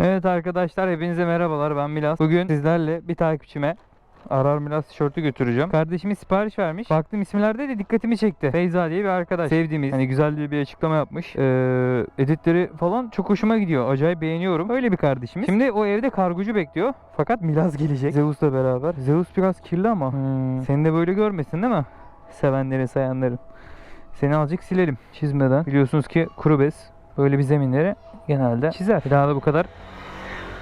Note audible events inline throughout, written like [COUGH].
Evet arkadaşlar hepinize merhabalar ben Milas. Bugün sizlerle bir takipçime Arar Milas tişörtü götüreceğim. Kardeşimiz sipariş vermiş. Baktım isimlerde de dikkatimi çekti. Feyza diye bir arkadaş. Sevdiğimiz hani güzel diye bir açıklama yapmış. Ee, editleri falan çok hoşuma gidiyor. Acayip beğeniyorum. Öyle bir kardeşimiz. Şimdi o evde kargocu bekliyor. Fakat Milas gelecek. Zeus'la beraber. Zeus biraz kirli ama. Hmm, Seni de böyle görmesin değil mi? Sevenlerin sayanların. Seni azıcık silelim çizmeden. Biliyorsunuz ki kuru bez böyle bir zeminleri genelde çizer. Bir daha da bu kadar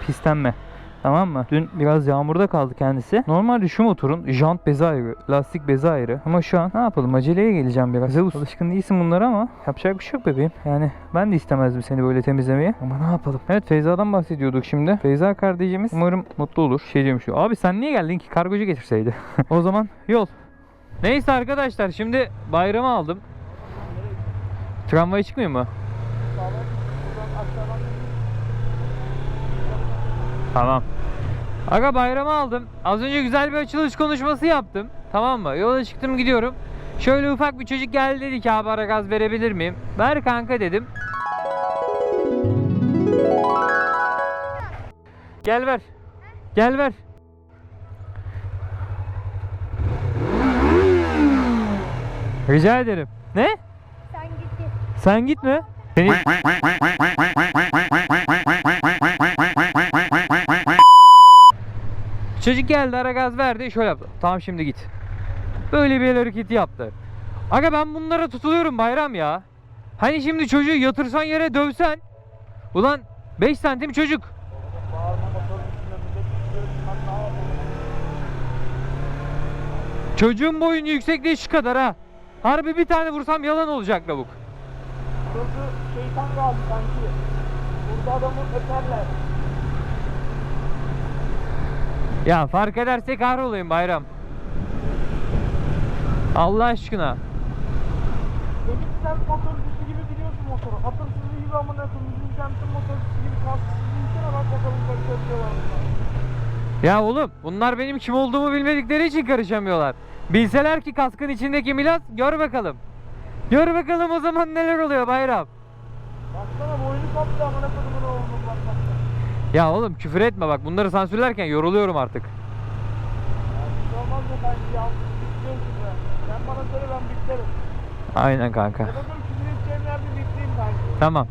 pislenme. Tamam mı? Dün biraz yağmurda kaldı kendisi. Normalde şu motorun jant bezi ayrı, lastik bezi ayrı. Ama şu an ne yapalım aceleye geleceğim biraz. Zeus alışkın değilsin bunlara ama yapacak bir şey yok bebeğim. Yani ben de istemezdim seni böyle temizlemeyi. Ama ne yapalım? Evet Feyza'dan bahsediyorduk şimdi. Feyza kardeşimiz umarım mutlu olur. Şey diyorum şu. Abi sen niye geldin ki kargocu getirseydi? [LAUGHS] o zaman yol. Neyse arkadaşlar şimdi bayramı aldım. Tramvaya çıkmıyor mu? Tamam. Aga bayramı aldım. Az önce güzel bir açılış konuşması yaptım. Tamam mı? Yola çıktım gidiyorum. Şöyle ufak bir çocuk geldi dedi ki abi ara gaz verebilir miyim? Ver kanka dedim. Gel ver. Gel ver. Rica ederim. Ne? Sen git. Sen gitme. Seni... [LAUGHS] [LAUGHS] [LAUGHS] Çocuk geldi ara gaz verdi şöyle yaptı. Tamam şimdi git. Böyle bir el yaptı. Aga ben bunlara tutuluyorum bayram ya. Hani şimdi çocuğu yatırsan yere dövsen. Ulan 5 santim çocuk. Çocuğun boyunun yüksekliği şu kadar ha. Harbi bir tane vursam yalan olacak lavuk. Burası şeytan kaldı sanki. Burada adamı öperler. Ya fark ederse kahrolayım bayram. Allah aşkına. Dedik sen motorcusu gibi biliyorsun motoru. Atırsızı gibi amına koyayım. Bizim semtin motorcusu gibi kasksız insene bak bakalım karışabiliyorlar mı? Ya oğlum bunlar benim kim olduğumu bilmedikleri için karışamıyorlar. Bilseler ki kaskın içindeki milat gör bakalım. Gör bakalım o zaman neler oluyor bayram. Baksana boynu koptu amına koyduğumun oğlum. Ya oğlum küfür etme bak bunları sansürlerken yoruluyorum artık. Olmaz ya? Bitliyorsun ya. Sen bana söyle ben bitlerim. Aynen kanka. Küfür edeceğim yerde bitleyeyim kanki. Tamam.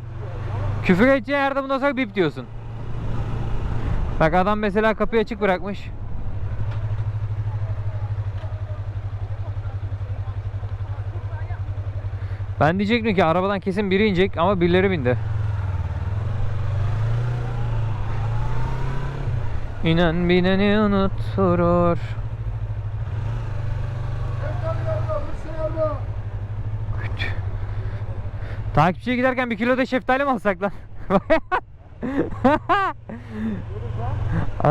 Küfür edeceği yerde bundan sonra bip diyorsun. Bak adam mesela kapıyı açık bırakmış. Ben diyecektim ki arabadan kesin biri inecek ama birileri bindi. İnan bineni unutturur. Takipçiye giderken bir kilo da şeftali mi alsak lan? [LAUGHS]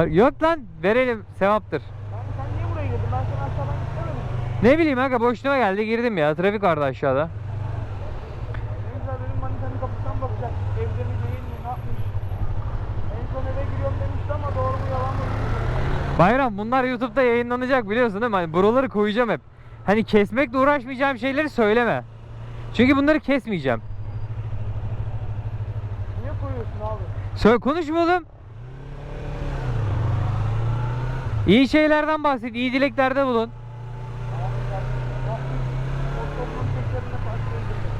Yok lan verelim sevaptır. Ben sen niye buraya girdin? Ben seni aşağıdan istemedim. mi? Ne bileyim aga boşluğuma geldi girdim ya trafik vardı aşağıda. Ne güzel benim manitanın kapısından bakacak. Evde mi değil mi? Ne yapmış? En son eve giriyorum demişti ama doğru mu yalan mı bilmiyorum. Bayram bunlar YouTube'da yayınlanacak biliyorsun değil mi? Hani buraları koyacağım hep. Hani kesmekle uğraşmayacağım şeyleri söyleme. Çünkü bunları kesmeyeceğim. Niye koyuyorsun abi? Söyle konuşma oğlum. İyi şeylerden bahset, iyi dileklerde bulun.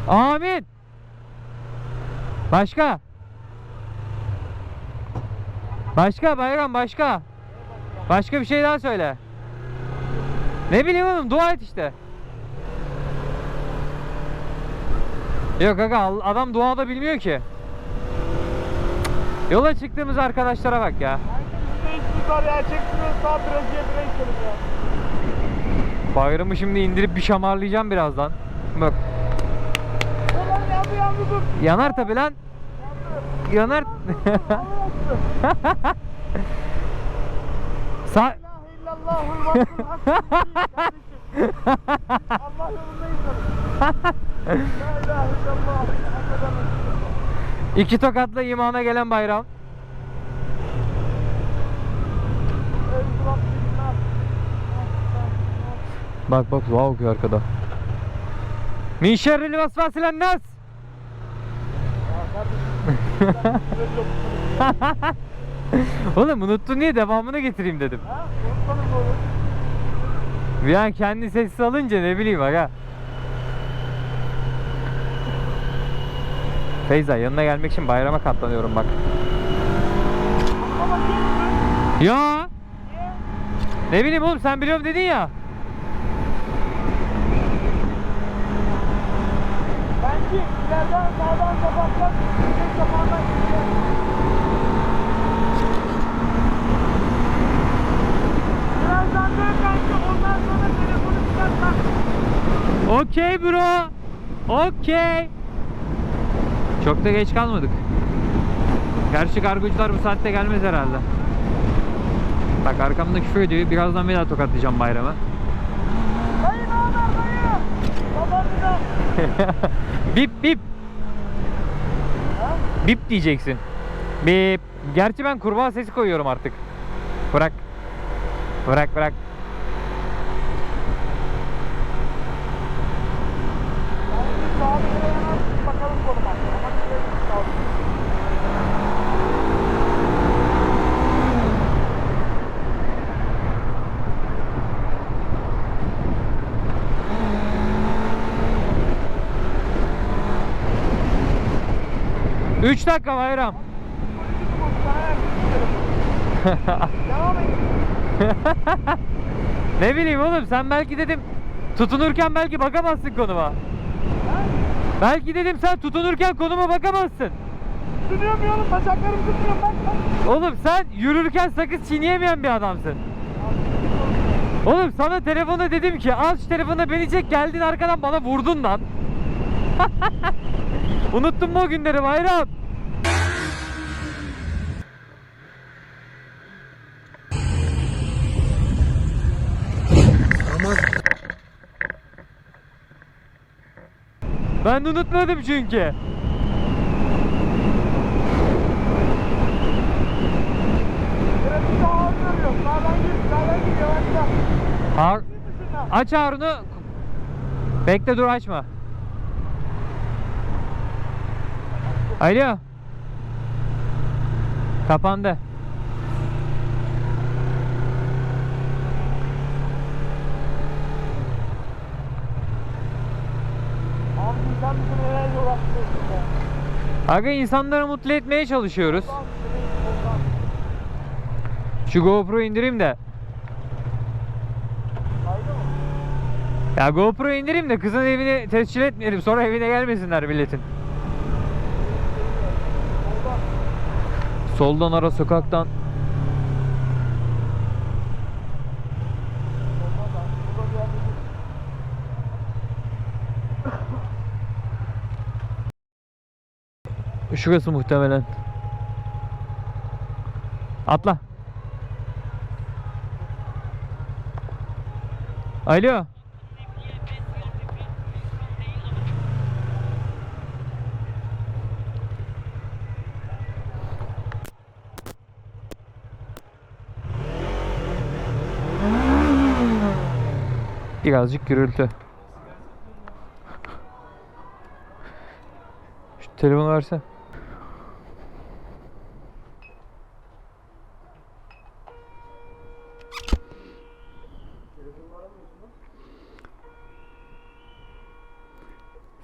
Amin. Başka? Başka bayram başka. Başka bir şey daha söyle. Ne bileyim oğlum dua et işte. Yok aga adam dua da bilmiyor ki. Yola çıktığımız arkadaşlara bak ya. Bayramı şimdi indirip bir şamarlayacağım birazdan. Bak yanar tabi lan. Yanar. [LAUGHS] Sa Allah. [LAUGHS] İki tokatla imana gelen bayram. Bak bak dua okuyor arkada. Min şerril vesvesil nas. [LAUGHS] [LAUGHS] [LAUGHS] Oğlum unuttun diye devamını getireyim dedim. Ha? Bir an kendi sessiz alınca ne bileyim aga. Feyza yanına gelmek için bayrama katlanıyorum bak. Ya ne bileyim oğlum sen biliyorum dedin ya. Bence ileriden sağdan kapatsak, bir kapağından gidiyor. Birazdan dön bence ondan sonra telefonu çıkartmak. Okey bro. Okey. Çok da geç kalmadık. Gerçi kargocular bu saatte gelmez herhalde. Bak arkamda küfür ediyor. Birazdan bir daha tokatlayacağım bayramı. Dayı ne haber dayı? Kapatacağım. [LAUGHS] bip bip. Ha? Bip diyeceksin. Bip. Gerçi ben kurbağa sesi koyuyorum artık. Bırak. Bırak bırak. 3 dakika Bayram. [LAUGHS] ne bileyim oğlum sen belki dedim tutunurken belki bakamazsın konuma. Belki dedim sen tutunurken konuma bakamazsın. Tutunuyorum ya oğlum, bacaklarım tutmuyor bak bak. Oğlum sen yürürken sakız çiğneyemeyen bir adamsın. Oğlum sana telefonda dedim ki al şu telefona beni çek geldin arkadan bana vurdun lan. [LAUGHS] Unuttun mu o günleri bayram? Ben unutmadım çünkü. Har. Aç Harun'u. Bekle dur açma. Alo. Kapandı. Abi sen bizi nereye yol açıyorsun be? Aga insanları mutlu etmeye çalışıyoruz. Şu GoPro indireyim de. Ya GoPro indireyim de kızın evini tescil etmeyelim. Sonra evine gelmesinler milletin. Soldan ara sokaktan. Yoldan da. Burada bir yerde dur. Şurası muhtemelen. Atla. Alo. Birazcık gürültü. Şu telefonu versen.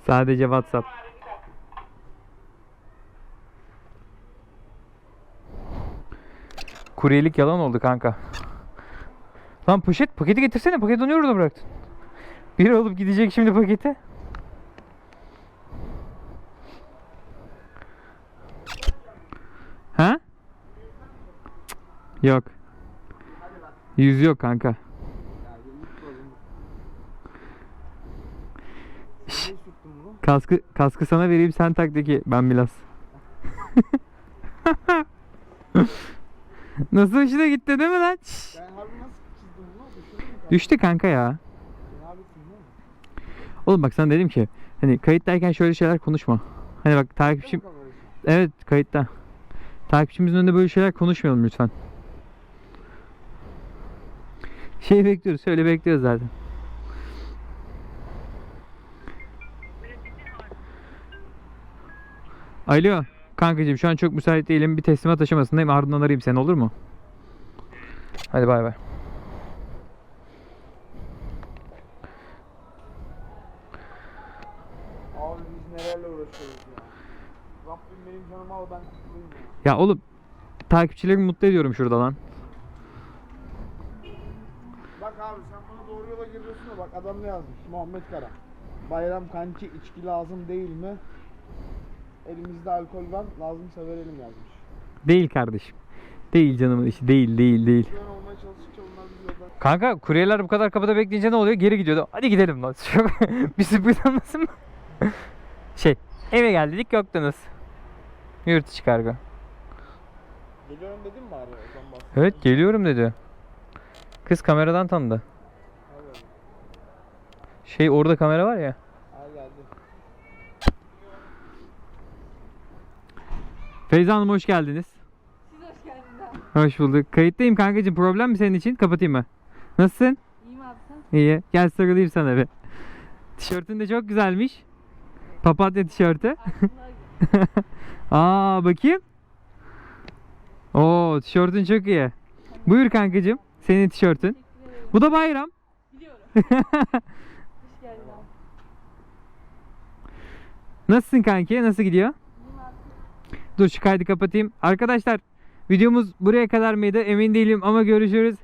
Sadece WhatsApp. Kuryelik yalan oldu kanka. Lan poşet, paketi getirsene. Paketi niye orada bıraktın? Biri alıp gidecek şimdi paketi. Ha? Yok. Yüz yok kanka. Kaskı, kaskı sana vereyim sen tak de ki ben biraz. [LAUGHS] Nasıl hoşuna gitti değil mi lan? Şş. Ben harbi nasıl çizdim bunu? Düştü kanka ya. Oğlum bak sana dedim ki hani kayıttayken şöyle şeyler konuşma. Hani bak takipçim evet kayıtta. Takipçimizin önünde böyle şeyler konuşmayalım lütfen. Şey bekliyoruz, öyle bekliyoruz zaten. Alo. Kankacığım şu an çok müsait değilim. Bir teslimat aşamasındayım. Ardından arayayım seni olur mu? Hadi bay bay. Abi biz nelerle uğraşıyoruz ya. Rabbim benim canımı al ben kurtulayım ya. Ya oğlum takipçilerimi mutlu ediyorum şurada lan. Bak abi sen bana doğru yola giriyorsun da bak adam ne yazmış Muhammed Kara. Bayram kanki içki lazım değil mi? Elimizde alkol var lazımsa verelim yazmış. Değil kardeşim. Değil canımın işi. Değil değil değil. Güven olmaya çalıştıkça bunlar bizi yoldan Kanka kuryeler bu kadar kapıda bekleyince ne oluyor? Geri gidiyordu. Hadi gidelim lan. bir sürpriz olmasın mı? [LAUGHS] şey eve geldik yoktunuz. Yurt içi kargo. Geliyorum dedim mi bari o zaman bak. Evet geliyorum dedi. Kız kameradan tanıdı. Şey orada kamera var ya. Ha geldi. Feyza Hanım hoş geldiniz. Siz hoş geldiniz abi. Hoş bulduk. Kayıttayım kankacığım. Problem mi senin için? Kapatayım mı? Nasılsın? İyiyim abi sen? İyi. Gel sarılayım sana bir. Tişörtün de çok güzelmiş. Papatya tişörtü. [LAUGHS] Aa bakayım. Oo tişörtün çok iyi. Buyur kankacığım. Senin tişörtün. Bu da bayram. Biliyorum. [LAUGHS] hoş geldin abi. Nasılsın kanki? Nasıl gidiyor? Dur şu kaydı kapatayım. Arkadaşlar videomuz buraya kadar mıydı? Emin değilim ama görüşürüz.